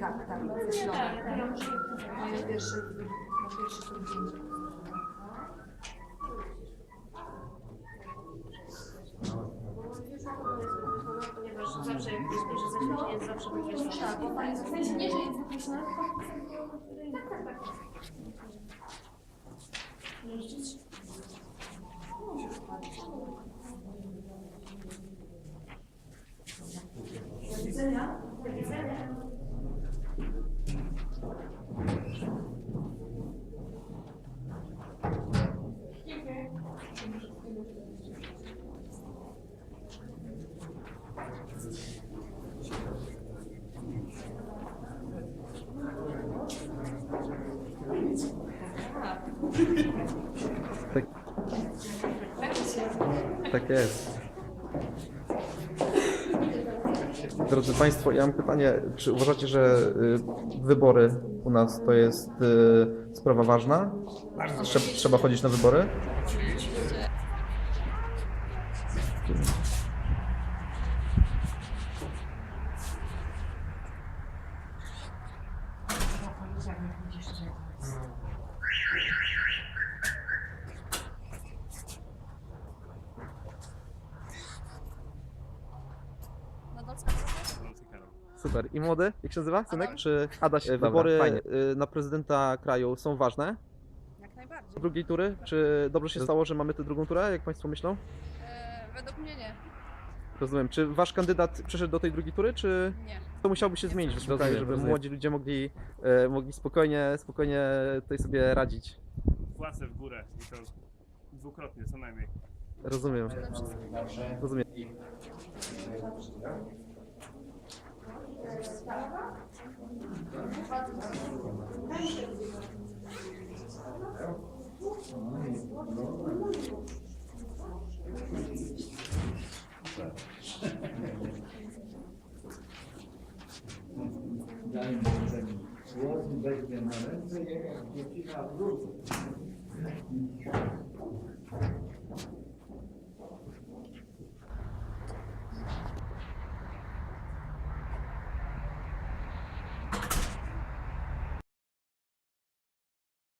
Tak, tak, Śląska. Na pierwszy, na pierwszy studium. Ponieważ zawsze jak ktoś bierze za śmiesznie, jest zawsze podkreślone. Tak, bo pani W sensie nie, że jest zapisane, Tak, tak, tak. do widzenia. Do widzenia. Tak, tak jest. Drodzy Państwo, ja mam pytanie, czy uważacie, że y, wybory u nas to jest y, sprawa ważna? Trzeba, trzeba chodzić na wybory? Super. I młody, jak się nazywa? Synek? Czy Adaś? Wybory y, na prezydenta kraju są ważne? Jak najbardziej. Do drugiej tury? Czy dobrze się stało, że mamy tę drugą turę, jak Państwo myślą? E, według mnie nie. Rozumiem. Czy Wasz kandydat przeszedł do tej drugiej tury, czy Nie. to musiałoby się zmienić w naszym kraju, żeby rozumiem. młodzi ludzie mogli, e, mogli spokojnie, spokojnie tutaj sobie radzić? płacę w górę i to dwukrotnie co najmniej. Rozumiem. Rozumiem. Zanim ten głos weźmie na ręce, jak dziewczyna w